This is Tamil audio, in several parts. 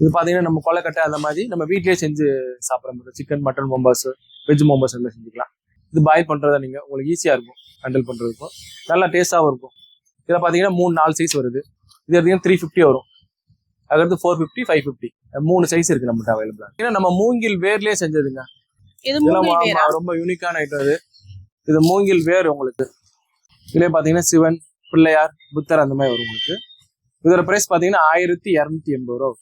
இது பார்த்தீங்கன்னா நம்ம கொலைக்கட்டை அந்த மாதிரி நம்ம வீட்லயே செஞ்சு சாப்பிட்ற மாதிரி chicken mutton momos veg momos எல்லாம் செஞ்சுக்கலாம். இது பாயில் பண்ணுறதா நீங்கள் உங்களுக்கு ஈஸியாக இருக்கும் ஹேண்டில் பண்ணுறதுக்கும் நல்லா டேஸ்ட்டாகவும் இருக்கும். இதில் பார்த்தீங்கன்னா மூணு நாலு சைஸ் வருது. இது எடுத்தீங்கன்னா த்ரீ ஃபிஃப்டி வரும். அதுக்கடுத்து ஃபோர் ஃபிஃப்டி ஃபைவ் ஃபிஃப்டி மூணு சைஸ் இருக்கு நம்மகிட்ட அவைலபிளா ஏன்னா நம்ம மூங்கில் வேர்லயே செஞ்சதுங்க. இதெல்லாம் ரொம்ப யூனிக்கான ஐட்டம் இது இது மூங்கில் வேர் உங்களுக்கு. இதுல பாத்தீங்கன்னா சிவன் பிள்ளையார் புத்தர் அந்த மாதிரி வரும் உங்களுக்கு. இதோட பிரைஸ் பாத்தீங்கன்னா ஆயிரத்தி இரநூத்தி எண்பது ரூபா.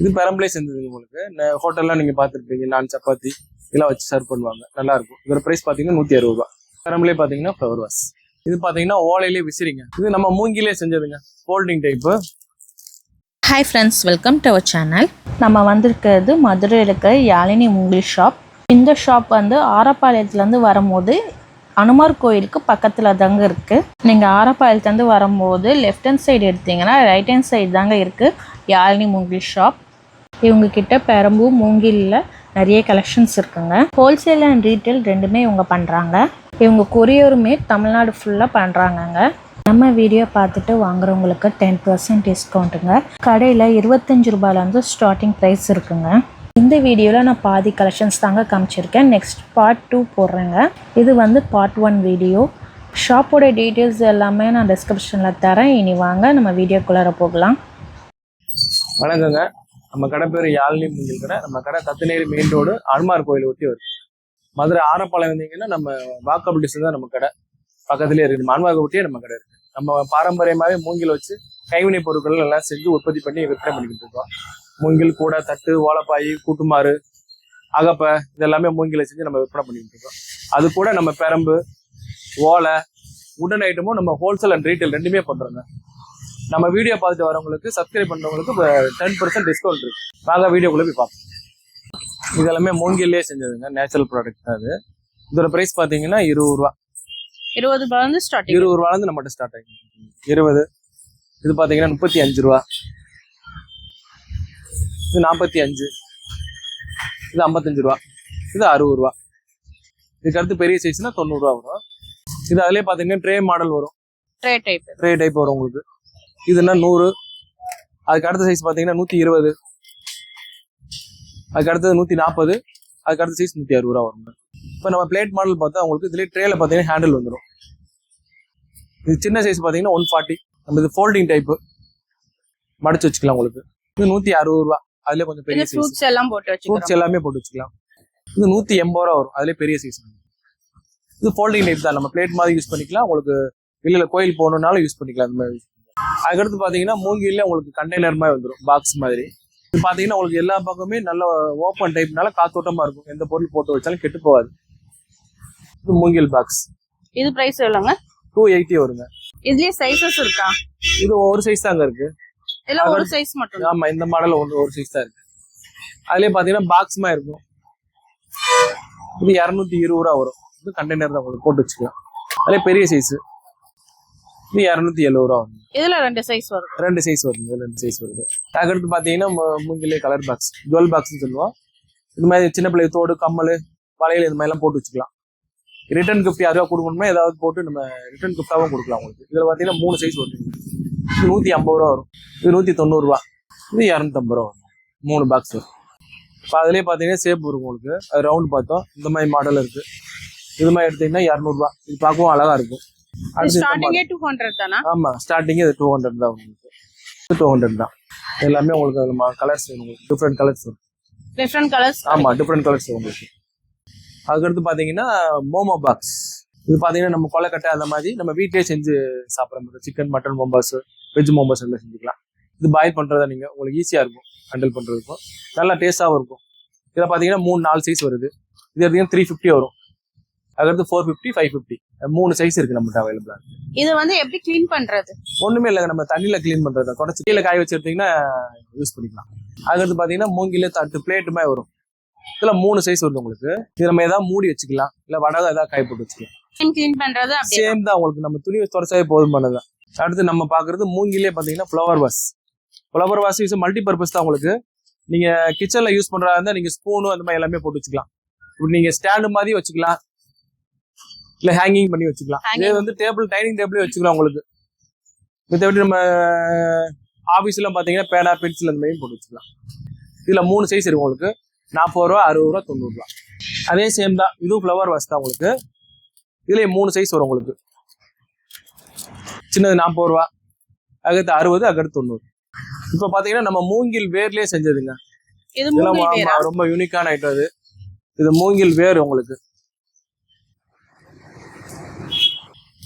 இது பெரம்பலே செஞ்சது உங்களுக்கு. ஹோட்டல்லாம் நீங்க பார்த்துருப்பீங்க. நான் சப்பாத்தி இதெல்லாம் வச்சு சர்வ் பண்ணுவாங்க. நல்லா இருக்கும். இதோட பிரைஸ் பாத்தீங்கன்னா நூத்தி அறுபது ரூபா. பெரம்பலே பாத்தீங்கன்னா ஃப்ளவர் வாஸ் இது பாத்தீங்கன்னா ஓலையிலே விசிறிங்க. இது நம்ம மூங்கிலே செஞ்சதுங்க. Folding type hi friends welcome to our channel நம்ம வந்திருக்கிறது மதுரையில் இருக்கிற யாழினி மூங்கில் ஷாப் இந்த ஷாப் வந்து ஆரப்பாளையத்துலேருந்து வரும்போது அனுமார் கோயிலுக்கு பக்கத்தில் தாங்க இருக்குது நீங்கள் ஆரப்பாளையத்துலேருந்து வரும்போது லெஃப்ட் ஹேண்ட் சைடு எடுத்தீங்கன்னா ரைட் ஹேண்ட் சைடு தாங்க இருக்குது யாழினி மூங்கில் ஷாப் இவங்கக்கிட்ட பெரம்பூர் மூங்கிலில் நிறைய கலெக்ஷன்ஸ் இருக்குங்க. ஹோல்சேல் அண்ட் ரீட்டைல் ரெண்டுமே இவங்க பண்ணுறாங்க இவங்க கொரியருமே தமிழ்நாடு ஃபுல்லாக பண்ணுறாங்கங்க நம்ம வீடியோ பார்த்துட்டு வாங்குறவங்களுக்கு டென் பர்சன்ட் டிஸ்கவுண்ட்டுங்க கடையில் இருபத்தஞ்சு ரூபாயிலேருந்து ஸ்டார்டிங் ப்ரைஸ் இருக்குங்க. இந்த வீடியோவில் நான் பாதி கலெக்ஷன்ஸ் தாங்க காமிச்சிருக்கேன். நெக்ஸ்ட் பார்ட் டூ போடுறேங்க. இது வந்து பார்ட் ஒன் வீடியோ ஷாப்போட டீட்டெயில்ஸ் எல்லாமே நான் டிஸ்கிரிப்ஷனில் தரேன். இனி வாங்க நம்ம வீடியோக்குள்ளார போகலாம். வணக்கங்க. நம்ம கடை பேர் யாழ்னி மூங்கில் கடை. நம்ம கடை தத்துநேரி மெயின் ரோடு அனுமார் கோயில் ஒட்டி வரும் மதுரை ஆரப்பாளையம் வந்தீங்கன்னா நம்ம வாக்கபிள் தான் நம்ம கடை. பக்கத்துலேயே இருக்கு. மான்வாக ஒட்டியே நம்ம கடை இருக்கு. நம்ம பாரம்பரியமாகவே மூங்கில் வச்சு கைவினை பொருட்கள் எல்லாம் செஞ்சு உற்பத்தி பண்ணி விற்பனை பண்ணிக்கிட்டு இருக்கோம். மூங்கில் கூடை தட்டு ஓலப்பாய் கூட்டுமாறு அகப்பை இதெல்லாமே மூங்கில செஞ்சு நம்ம விற்பனை பண்ணிக்கிட்டு இருக்கோம். அது கூட நம்ம பெரம்பு ஓலை உடன் ஐட்டமும் நம்ம ஹோல்சேல் அண்ட் ரீட்டைல் ரெண்டுமே பண்றோங்க. நம்ம வீடியோ பார்த்துட்டு வரவங்களுக்கு சப்ஸ்கிரைப் பண்றவங்களுக்கு டென் பர்சன்ட் டிஸ்கவுண்ட் இருக்கு. வாங்க வீடியோக்குள்ள போய் பார்ப்போம். இது எல்லாமே மூங்கிலே செஞ்சதுங்க நேச்சுரல் ப்ராடக்ட் தான் அது. இதோட பிரைஸ் பாத்தீங்கன்னா இருபது ரூபா. இருபது ரூபாய் வந்து ஸ்டார்டிங் இருபது ரூபால இருந்து நம்மகிட்ட ஸ்டார்ட் ஆகும் இருபது. இது பாத்தீங்கன்னா முப்பத்தி அஞ்சு ரூபா. இது நாற்பத்தி அஞ்சு. இது ஐம்பத்தஞ்சு ரூபா. இது அறுபது ரூபா. இதுக்கு அடுத்து பெரிய சைஸ்னா தொண்ணூறு ரூபா வரும். இது அதுலயே பாத்தீங்கன்னா ட்ரே மாடல் வரும். ட்ரே டைப் ட்ரே டைப் வரும் உங்களுக்கு. இதுன்னா நூறு. அதுக்கு அடுத்த சைஸ் பாத்தீங்கன்னா நூத்தி இருபது. அதுக்கு அடுத்தது நூத்தி நாற்பது அதுக்கு அடுத்த சைஸ் நூத்தி அறுபது ரூபா வரும். இப்போ நம்ம பிளேட் மாடல் பார்த்தா உங்களுக்கு இதுலேயே ட்ரேல பார்த்தீங்கன்னா ஹேண்டில் வந்துடும் இது சின்ன சைஸ் பார்த்தீங்கன்னா ஒன் ஃபார்ட்டி நம்ம இது ஃபோல்டிங் டைப்பு மடிச்சு வச்சுக்கலாம் உங்களுக்கு. இது நூத்தி அறுபது ரூபா. அதுல கொஞ்சம் பெரிய ஃப்ரூட்ஸ் எல்லாம் போட்டு ஃப்ரூட்ஸ் வச்சுக்கிறோம் எல்லாமே போட்டு வச்சுக்கலாம். இது நூத்தி எண்பது ரூபா வரும். அதுல பெரிய சைஸ் இது ஃபோல்டிங் டைப் தான். நம்ம பிளேட் மாதிரி யூஸ் பண்ணிக்கலாம். உங்களுக்கு வெளியில கோயில் போகணுன்னாலும் யூஸ் பண்ணிக்கலாம். அந்த மாதிரி அதுக்கடுத்து பாத்தீங்கன்னா மூங்கில உங்களுக்கு கண்டெய்னர் மாதிரி வந்துடும் பாக்ஸ் மாதிரி. இது பாத்தீங்கன்னா உங்களுக்கு எல்லா பக்கமே நல்ல ஓப்பன் டைப்னால காத்தோட்டமா இருக்கும். எந்த பொருள் போட்டு வச்சாலும் கெட்டு போகாது. இது மூங்கில் பாக்ஸ் இது பிரைஸ் எவ்வளோங்க? டூ எயிட்டி வருங்க. இதுலயே சைஸஸ் இருக்கா? இது ஒரு சைஸ் தாங்க இருக்கு. இல்ல ஒரு சைஸ் மட்டும். ஆமா இந்த மாடல் ஒன்று ஒரு சைஸ் தான் இருக்கு. அதுலயே பாத்தீங்கன்னா பாக்ஸ் மாதிரி இருக்கும். இது இரநூத்தி இருபது ரூபா வரும். இது கண்டெய்னர் தான் உங்களுக்கு போட்டு வச்சுக்கலாம். அதுல பெரிய சைஸ் இது இரநூத்தி எழுபது ரூபா வரும். இதுல ரெண்டு சைஸ் வரும். ரெண்டு சைஸ் வருது இதுல ரெண்டு சைஸ் வருது. அதுக்கடுத்து பாத்தீங்கன்னா மூங்கிலே கலர் பாக்ஸ் ஜுவல் பாக்ஸ்னு சொல்லுவோம். இது மாதிரி சின்ன பிள்ளை தோடு கம்மல் வளையல் இந்த மாதிரிலாம் போட்டு வச்சுக்கலாம். ரிட்டர்ன் கிஃப்ட் யாருக்கா கொடுக்கணும்னா ஏதாவது போட்டு நம்ம ரிட்டர்ன் கிஃப்டாகவும் கொடுக்கலாம் உங்களுக்கு. இதுல பாத்தீங்கன்னா மூணு சைஸ் வருது. இது நூத்தி ஐம்பது ரூபா வரும். இது நூத்தி தொண்ணூறு ரூபா. இது இரநூத்தம்பது ரூபா வரும். மூணு பாக்ஸ் வரும். இப்போ அதுலயே பாத்தீங்கன்னா சேப் வரும் உங்களுக்கு. அது ரவுண்ட் பார்த்தோம். இந்த மாதிரி மாடல் இருக்கு. இது மாதிரி எடுத்தீங்கன்னா இரநூறுபா இது பார்க்கவும் அழகா இருக்கும். ஸ்டார்டிங்கே டூ ஹண்ட்ரட் தானா? ஆமா. ஸ்டார்டிங்கே இது டூ ஹண்ட்ரட் தான் உங்களுக்கு டூ ஹண்ட்ரட் தான். எல்லாமே உங்களுக்கு அதில் கலர்ஸ் உங்களுக்கு. டிஃப்ரெண்ட் கலர்ஸ் வரும். டிஃப்ரெண்ட் கலர்ஸ் ஆமா டிஃப்ரெண்ட் கலர்ஸ் உங்களுக்கு. அதுக்கடுத்து பாத்தீங்கன்னா மோமோ பாக்ஸ் இது பாத்தீங்கன்னா நம்ம கொலைக்கட்டை அந்த மாதிரி நம்ம வீட்லயே செஞ்சு சாப்பிட்ற மாதிரி. Chicken mutton momos veg momos எல்லாம் செஞ்சுக்கலாம். இது பாயில் பண்றதா நீங்க உங்களுக்கு ஈஸியா இருக்கும் ஹேண்டில் பண்றதுக்கும் நல்லா டேஸ்டாகவும் இருக்கும். இதில் பாத்தீங்கன்னா மூணு நாலு சைஸ் வருது. இது எடுத்தீங்கன்னா த்ரீ ஃபிஃப்டி வரும். அதுக்கடுத்து ஃபோர் ஃபிஃப்டி ஃபைவ் ஃபிஃப்டி மூணு சைஸ் இருக்கு நம்மகிட்ட அவைலபிளா இது வந்து எப்படி க்ளீன் பண்றது? ஒண்ணுமே இல்லைங்க நம்ம தண்ணியில க்ளீன் பண்றது குறைச்சி கீழே காய வச்சு எடுத்தீங்கன்னா யூஸ் பண்ணிக்கலாம். அதுக்கடுத்து பாத்தீங்கன்னா மூங்கில தட்டு பிளேட் மாதிரி வரும். இதுல மூணு சைஸ் வருது உங்களுக்கு. இது நம்ம ஏதாவது மூடி வச்சுக்கலாம். இல்ல வடகம் ஏதாவது காய போட்டு வச்சுக்கலாம். சேம் தான் உங்களுக்கு. நம்ம துணி தொடச்சாவே போதுமானது அடுத்து நம்ம பாக்குறது மூங்கிலே பாத்தீங்கன்னா flower vase flower vase use multipurpose தான் உங்களுக்கு. நீங்க கிச்சன்ல யூஸ் பண்றதா இருந்தா நீங்க ஸ்பூனு அந்த மாதிரி எல்லாமே போட்டு வச்சுக்கலாம். இப்படி நீங்க ஸ்டாண்டு மாதிரி வச்சுக்கலாம். இல்ல ஹேங்கிங் பண்ணி வச்சுக்கலாம். இதே வந்து டேபிள் டைனிங் டேபிளே வச்சுக்கலாம் உங்களுக்கு. மத்தபடி நம்ம ஆபீஸ்ல பாத்தீங்கன்னா பேனா பென்சில் அந்த மாதிரி போட்டு வச்சுக்கலாம். இதுல மூணு சைஸ் இருக்கு உங்களுக்கு. நாற்பது ரூபா அறுபது ரூபா தொண்ணூறு ரூபா. அதே சேம் தான். இதுவும் ஃப்ளவர் வாஸ் தான் உங்களுக்கு. இதுல மூணு சைஸ் வரும் உங்களுக்கு. சின்னது நாற்பது ரூபா அதுக்கடுத்து அறுபது அதுக்கடுத்து தொண்ணூறு. இப்போ பாத்தீங்கன்னா நம்ம மூங்கில் வேர்லயே செஞ்சதுங்க. இது இதெல்லாம் ரொம்ப யூனிக்கான ஐட்டம் இது இது மூங்கில் வேர் உங்களுக்கு.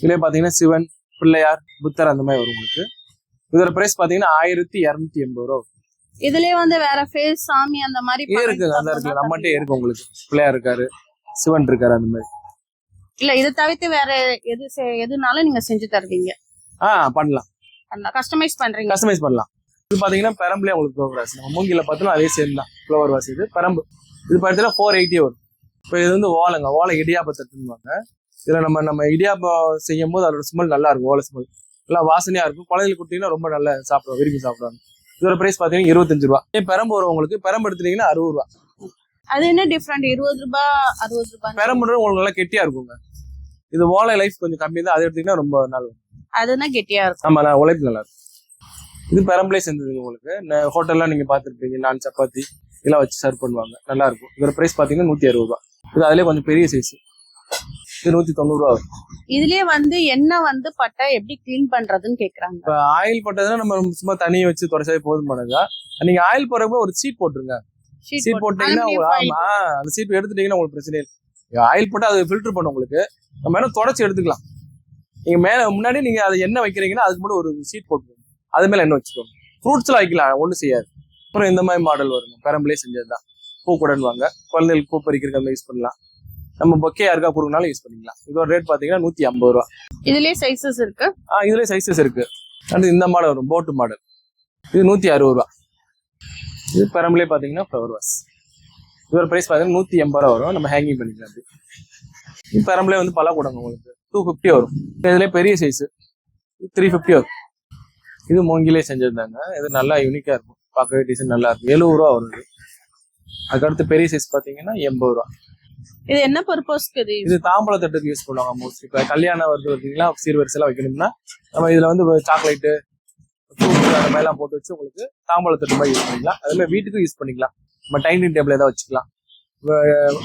இதுலயே பாத்தீங்கன்னா சிவன் பிள்ளையார் புத்தர் அந்த மாதிரி வரும் உங்களுக்கு. இதோட பிரைஸ் பாத்தீங்கன்னா ஆயிரத்தி இரநூத்தி எண்பது ரூபா. இதுலயே வந்து வேற ஃபேஸ் சாமி அந்த மாதிரி இது இருக்குங்க அந்த இருக்கு. நம்மகிட்டே இருக்கு உங்களுக்கு. பிள்ளையார் இருக்காரு சிவன் இருக்காரு அந்த மாதிரி. இல்ல இதை தவிர்த்து வேற எது எதுனாலும் நீங்க செஞ்சு தருவீங்க. ஆ பண்ணலாம். கஸ்டமைஸ் பண்றீங்க. கஸ்டமைஸ் பண்ணலாம். இது பாத்தீங்கன்னா பெரம்புலேயே உங்களுக்கு ஃப்ளவர் வாசி நம்ம மூங்கில பார்த்தோம்னா அதே சேம் தான். ஃப்ளவர் வாசி இது பெரம்பு. இது பார்த்தீங்கன்னா ஃபோர் எயிட்டி வரும். இப்போ இது வந்து ஓலைங்க. ஓலை இடியாப்ப தட்டுன்னுவாங்க இதுல நம்ம நம்ம இடியாப்பம் செய்யும் போது அதோட ஸ்மெல் நல்லா இருக்கும் ஓலை ஸ்மெல் நல்லா வாசனையா இருக்கும். குழந்தைகளுக்கு கொடுத்தீங்கன்னா ரொம்ப நல்லா சாப்பிடுவோம் விரும்பி சாப்பிடுவாங்க. இதோட பிரைஸ் பாத்தீங்கன்னா இருபத்தஞ்சு ரூபா. இதே பெரம்பு வரும் உங்களுக்கு. பெரம்பு எடுத்துட்டீங்கன்னா அறுபது ரூபா. அது என்ன டிஃப்ரெண்ட் இருபது ரூபாய் அறுபது ரூபாய் பெரம்புன்றது உங்களுக்கு நல்லா கெட்டியா இருக்குங்க. இது ஓலை லைஃப் கொஞ்சம் கம்மி தான். அதை எடுத்தீங்கன்னா ரொம்ப நல்லா அதுனா கெட்டியா இருக்கும். ஆமா நான் உழைப்பு நல்லா இருக்கும். இது பெரம்பலே செஞ்சதுங்க உங்களுக்கு. ஹோட்டல்லாம் நீங்க பார்த்துருப்பீங்க நான் சப்பாத்தி இதெல்லாம் வச்சு சர்வ் பண்ணுவாங்க. நல்லா இருக்கும். இதோட பிரைஸ் பாத்தீங்கன்னா நூத்தி அறுபது ரூபா. இது அதுலயே கொஞ்சம் பெரிய சைஸ் இது நூத்தி தொண்ணூறு ரூபா இதுலயே வந்து எண்ணெய் வந்து பட்டா எப்படி க்ளீன் பண்றதுன்னு கேக்குறாங்க. இப்ப ஆயில் போட்டதுன்னா நம்ம சும்மா தண்ணியை வச்சு தொடச்சாவே போதுமானதா நீங்க ஆயில் போடுறப்ப ஒரு சீட் போட்டுருங்க. சீட் போட்டு- போட்டீங்கன்னா ஆமா அந்த சீட் எடுத்துட்டீங்கன்னா உங்களுக்கு பிரச்சனை இல்லை. ஆயில் போட்டு அது ஃபில்டர் பண்ணும் உங்களுக்கு. நம்ம வேணா தொடச்சி எடுத்துக்கலாம். நீங்க மேல முன்னாடி நீங்க அதை எண்ணெய் வைக்கிறீங்கன்னா அதுக்கு மட்டும் ஒரு சீட் போட்டுக்கோங்க. அது மேல எண்ணெய் வச்சுக்கோங்க. ஃப்ரூட்ஸ்லாம் வைக்கலாம் ஒன்றும் செய்யாது. அப்புறம் இந்த மாதிரி மாடல் வருங்க. பெரம்பலே செஞ்சது தான் பூக்குடன்வாங்க குழந்தைகளுக்கு பூ பறிக்கிறதுக்கு அந்த யூஸ் பண்ணலாம். நம்ம பொக்கே யாருக்கா கொடுக்கனாலும் யூஸ் பண்ணிக்கலாம். இதோட ரேட் பாத்தீங்கன்னா நூத்தி ஐம்பது ரூபா. இதுலயே சைசஸ் இருக்கு. ஆ இதுலயே சைஸஸ் இருக்கு. அடுத்து இந்த மாடல் வரும். போட்டு மாடல் இது நூத்தி அறுபது ரூபா. இது பெரம்பலே பாத்தீங்கன்னா ஃப்ளவர் வாஸ் இதோட பிரைஸ் பாத்தீங்கன்னா நூத்தி எண்பது ரூபா வரும். நம்ம ஹேங்கிங் பண்ணிக்கலாம் அப்படி. இது பெரம்பலே வந்து பல கூடங்க உங்களுக்கு. டூ ஃபிஃப்டி வரும். இதுல பெரிய சைஸ் த்ரீ ஃபிஃப்டி வரும். இது மூங்கிலே செஞ்சிருந்தாங்க. இது நல்லா யூனிக்கா இருக்கும். பார்க்கவே டிசைன் நல்லா இருக்கும். எழுபது ரூபா வரும் இது. அதுக்கடுத்து பெரிய சைஸ் பாத்தீங்கன்னா எண்பது ரூபா. இது என்ன பர்பஸ்க்கு இது? இது தாம்பழ தட்டுக்கு யூஸ் பண்ணுவாங்க மோஸ்ட்லி இப்போ கல்யாணம் வருது பார்த்தீங்களா சீர்வரிசைலாம் வைக்கணும்னா நம்ம இதுல வந்து சாக்லேட்டு ஃப்ரூட்ஸ் அந்த மாதிரிலாம் போட்டு வச்சு உங்களுக்கு தாம்பழ தட்டு மாதிரி யூஸ் பண்ணிக்கலாம். அதே மாதிரி வீட்டுக்கும் யூஸ் பண்ணிக்கலாம். நம்ம டைனிங் டேபிள் ஏதாவது வச்சுக்கலாம்.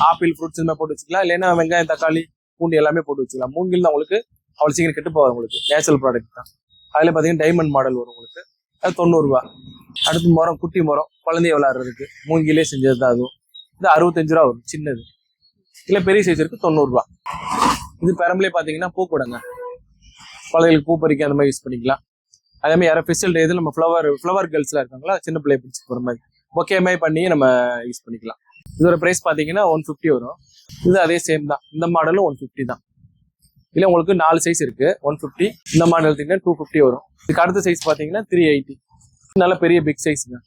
ஆப்பிள் ஃப்ரூட்ஸ் இந்த மாதிரி போட்டு வச்சுக்கலாம். இல்லைன்னா வெங்காயம் தக்காளி பூண்டு எல்லாமே போட்டு வச்சுக்கலாம். மூங்கில் தான் உங்களுக்கு அவ்வளோ சீக்கிரம் கெட்டு போகாது உங்களுக்கு. நேச்சுரல் ப்ராடக்ட் தான். அதில் பார்த்தீங்கன்னா டைமண்ட் மாடல் வரும் உங்களுக்கு. அது தொண்ணூறுரூவா அடுத்து மரம் குட்டி மரம் குழந்தைய விளாட்றதுக்கு மூங்கிலே செஞ்சது தான் அதுவும். இது அறுபத்தஞ்சு ரூபா வரும் சின்னது. இல்லை பெரிய சைஸ் இருக்கு தொண்ணூறுரூவா இது பெரம்பலே பார்த்தீங்கன்னா பூக்கூடங்க குழந்தைகளுக்கு பூ பறிக்க அந்த மாதிரி யூஸ் பண்ணிக்கலாம். அதே மாதிரி யாரும் ஃபெஸ்டிவல் டே இது நம்ம ஃப்ளவர் ஃப்ளவர் கேர்ள்ஸ்லாம் இருக்காங்களா சின்ன பிள்ளைய பிடிச்சி போகிற மாதிரி. பொக்கே மாதிரி பண்ணி நம்ம யூஸ் பண்ணிக்கலாம். இதோட ப்ரைஸ் பார்த்தீங்கன்னா ஒன் ஃபிஃப்டி வரும். இது அதே சேம் தான். இந்த மாடலும் ஒன் ஃபிஃப்டி தான். இல்லை உங்களுக்கு நாலு சைஸ் இருக்கு. ஒன் ஃபிஃப்டி இந்த மாடல் எடுத்தீங்கன்னா டூ ஃபிஃப்டி வரும். இதுக்கு அடுத்த சைஸ் பார்த்தீங்கன்னா த்ரீ எயிட்டி நல்ல பெரிய பிக் சைஸுங்க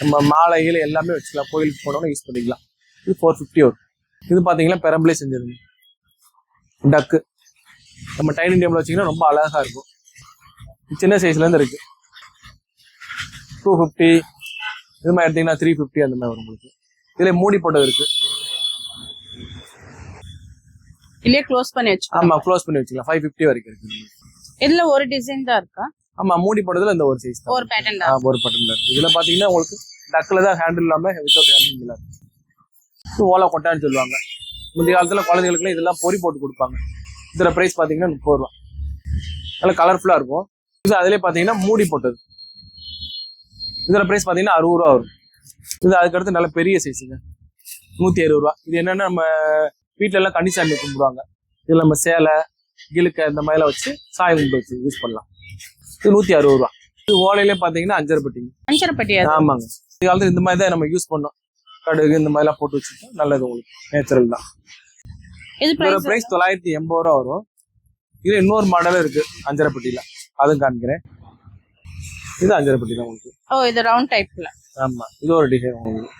நம்ம மாலைகள் எல்லாமே வச்சுக்கலாம். கோயிலுக்கு போனோம்னா யூஸ் பண்ணிக்கலாம். இது ஃபோர் ஃபிஃப்டி வரும். இது பார்த்தீங்கன்னா பெரம்பலே செஞ்சிருங்க. டக்கு நம்ம டைனிங் டேபிள் வச்சிங்கன்னா ரொம்ப அழகாக இருக்கும். சின்ன சைஸ்லேருந்து இருக்குது டூ ஃபிஃப்டி இது மாதிரி எடுத்திங்கன்னா த்ரீ ஃபிஃப்டி அந்த மாதிரி வரும் உங்களுக்கு. இதுல மூடி போட்டது இருக்கு. இல்லையே க்ளோஸ் பண்ணி வச்சுக்கோ. ஆமா க்ளோஸ் பண்ணி வச்சுக்கலாம். ஃபைவ் ஃபிஃப்டி வரைக்கும் இருக்கு. இதுல ஒரு டிசைன் தான் இருக்கா? ஆமா மூடி போட்டதுல இந்த ஒரு சைஸ் ஒரு பேட்டர்ன் தான். ஒரு பட்டன் இருக்கு இதுல பாத்தீங்கன்னா உங்களுக்கு டக்குல தான் ஹேண்டில் இல்லாம வித்தவுட் ஹேண்டில் இல்லை. இது ஓலை கொட்டான்னு சொல்லுவாங்க. முந்தைய காலத்துல குழந்தைகளுக்குலாம் இதெல்லாம் பொறி போட்டு கொடுப்பாங்க. இதோட பிரைஸ் பாத்தீங்கன்னா முப்பது ரூபா. நல்லா கலர்ஃபுல்லா இருக்கும். இது அதுலயே பாத்தீங்கன்னா மூடி போட்டது. இதோட பிரைஸ் பாத்தீங்கன்னா அறுபது ரூபா வரும். இது அதுக்கடுத்து நல்ல பெரிய சைஸுங்க நூத்தி அறுபது ரூபா. இது என்னன்னா நம்ம வீட்ல எல்லாம் கன்னி சாமி கும்பிடுவாங்க. இதுல நம்ம சேலை கிழுக்க இந்த மாதிரிலாம் வச்சு சாமி கும்பிட்டு வச்சு யூஸ் பண்ணலாம். இது நூத்தி அறுபது ரூபா. இது ஓலையிலே பாத்தீங்கன்னா அஞ்சரை பட்டிங்க அஞ்சரப்பட்டி அது? ஆமாங்க. இந்த காலத்துல இந்த மாதிரி தான் நம்ம யூஸ் பண்ணோம். கடுகு இந்த மாதிரிலாம் போட்டு வச்சுட்டா நல்லது உங்களுக்கு. நேச்சுரல் தான். இது இதோட பிரைஸ் தொள்ளாயிரத்தி எண்பது ரூபா வரும். இது இன்னொரு மாடலும் இருக்கு. அஞ்சரைப்பட்டியில. அதுவும் காமிக்கிறேன். இது அஞ்சரைப்பட்டி தான் உங்களுக்கு. ஓ இது ரவுண்ட் டைப்ல ஆமா இது ஒரு டிசைன் உங்களுக்கு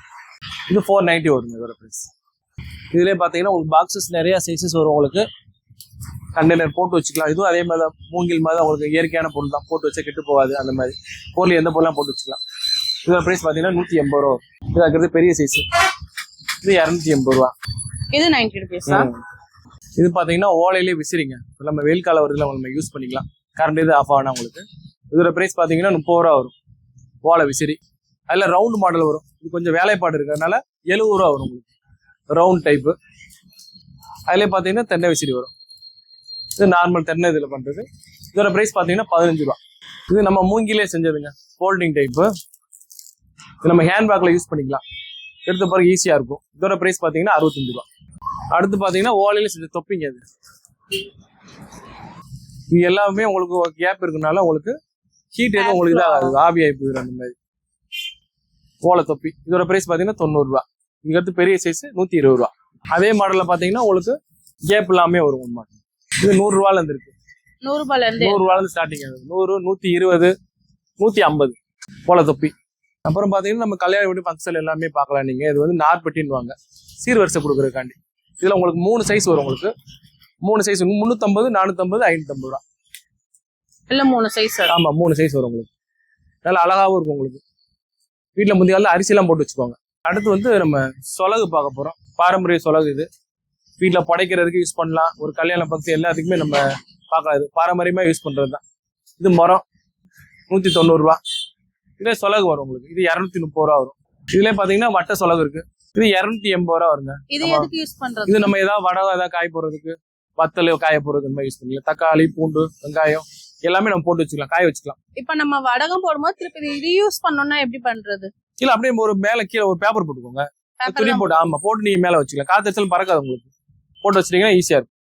இது ஃபோர் நைன்டி வருங்க இதோட பிரைஸ் இதுலயே பாத்தீங்கன்னா உங்களுக்கு பாக்ஸஸ் நிறைய சைஸஸ் வரும் உங்களுக்கு. கண்டெய்னர் போட்டு வச்சுக்கலாம். இதுவும் அதே மாதிரி தான் மூங்கில் மாதிரி தான் உங்களுக்கு இயற்கையான பொருள் தான். போட்டு வச்சா கெட்டு போகாது அந்த மாதிரி. பொருள் எந்த பொருளாம் போட்டு வச்சுக்கலாம். இதோட பிரைஸ் பாத்தீங்கன்னா நூத்தி எண்பது ரூபா. இது இருக்கிறது பெரிய சைஸ் இது இரநூத்தி எண்பது ரூபா. இது நைன்டி ருபீஸா. இது பாத்தீங்கன்னா ஓலையிலே விசிறிங்க. நம்ம வெயில் காலம் வருதுல நம்ம யூஸ் பண்ணிக்கலாம். கரண்ட் இது ஆஃப் ஆனா உங்களுக்கு. இதோட பிரைஸ் பாத்தீங்கன்னா முப்பது ரூபா வரும். ஓலை விசிறி. அதில் ரவுண்ட் மாடல் வரும். இது கொஞ்சம் வேலைப்பாடு இருக்கிறதுனால எழுபது ரூபா வரும் உங்களுக்கு. ரவுண்ட் டைப்பு அதிலே பார்த்தீங்கன்னா தென்னை விசிறி வரும். இது நார்மல் தென்னை இதில் பண்ணுறது இதோட ப்ரைஸ் பார்த்தீங்கன்னா பதினஞ்சு ரூபா. இது நம்ம மூங்கிலே செஞ்சதுங்க. ஃபோல்டிங் டைப்பு இது நம்ம ஹேண்ட்பேக்கில் யூஸ் பண்ணிக்கலாம். எடுத்த பிறகு ஈஸியாக இருக்கும். இதோட ப்ரைஸ் பார்த்தீங்கன்னா அறுபத்தஞ்சு ரூபா. அடுத்து பார்த்தீங்கன்னா ஓலையில் செஞ்ச தொப்பிங்க அது இது எல்லாமே உங்களுக்கு கேப் இருக்கனால உங்களுக்கு ஹீட் எதுவும் உங்களுக்கு இதாகாது. ஆவி ஆகி போயிடும் அந்த மாதிரி. ஓலை தொப்பி. இதோட ப்ரைஸ் பார்த்தீங்கன்னா தொண்ணூறுரூவா இதுக்கு அடுத்து பெரிய சைஸ் நூற்றி இருபது ரூபா. அதே மாடலில் பார்த்தீங்கன்னா உங்களுக்கு கேப் இல்லாமே வரும் ஒன் மாடல் இது நூறுரூவால இருந்து இருக்கு. நூறு ரூபாய்ல இருந்து. நூறுரூவால இருந்து ஸ்டார்டிங் ஆகுது. நூறு நூற்றி இருபது நூற்றி ஐம்பது ஓலை தொப்பி. அப்புறம் பார்த்தீங்கன்னா நம்ம கல்யாண வீடு ஃபங்க்ஷன் எல்லாமே பார்க்கலாம் நீங்கள் இது வந்து நார்பட்டின்னுவாங்க. சீர்வரிசை கொடுக்குறதுக்காண்டி. இதில் உங்களுக்கு மூணு சைஸ் வரும் உங்களுக்கு. மூணு சைஸ் முந்நூற்றம்பது நானூற்றம்பது ஐநூற்றம்பது ரூபா. இல்ல மூணு சைஸ் ஆமா மூணு சைஸ் வரும் உங்களுக்கு. நல்லா அழகாவும் இருக்கும் உங்களுக்கு. வீட்டில் முந்தைய காலத்துல அரிசிலாம் போட்டு வச்சுக்கோங்க அடுத்து வந்து நம்ம சொலகு பார்க்க போறோம். பாரம்பரிய சொலகு இது. வீட்டில் படைக்கிறதுக்கு யூஸ் பண்ணலாம். ஒரு கல்யாண பக்தி எல்லாத்துக்குமே நம்ம பார்க்கலாம். இது பாரம்பரியமா யூஸ் பண்றது தான் இது மரம். நூற்றி தொண்ணூறுரூவா இதே சொலகு வரும் உங்களுக்கு. இது இரநூத்தி முப்பது ரூபா வரும். இதுல பாத்தீங்கன்னா வட்ட சொலகு இருக்கு. இது இரநூத்தி எண்பது ரூபா வருங்க. இது ஆமா. எதுக்கு யூஸ் பண்றது? இது நம்ம ஏதாவது வடை ஏதாவது காய போடுறதுக்கு வத்தல் காய போடுறதுக்கு இந்த மாதிரி யூஸ் பண்ணிக்கலாம். தக்காளி பூண்டு வெங்காயம் எல்லாமே நம்ம போட்டு வச்சுக்கலாம் காய வச்சுக்கலாம். இப்ப நம்ம வடகம் போடும்போது திருப்பி இது யூஸ் பண்ணோம்னா எப்படி பண்றது? இல்ல அப்படியே ஒரு மேல கீழே ஒரு பேப்பர் போட்டுக்கோங்க. துணி போட்டு ஆமா போட்டு நீங்க மேல வச்சுக்கலாம். காத்து அடிச்சாலும் பறக்காது உங்களுக்கு. போட்டு வச்சிட்டீங்கன்னா ஈஸியா இருக்கும்.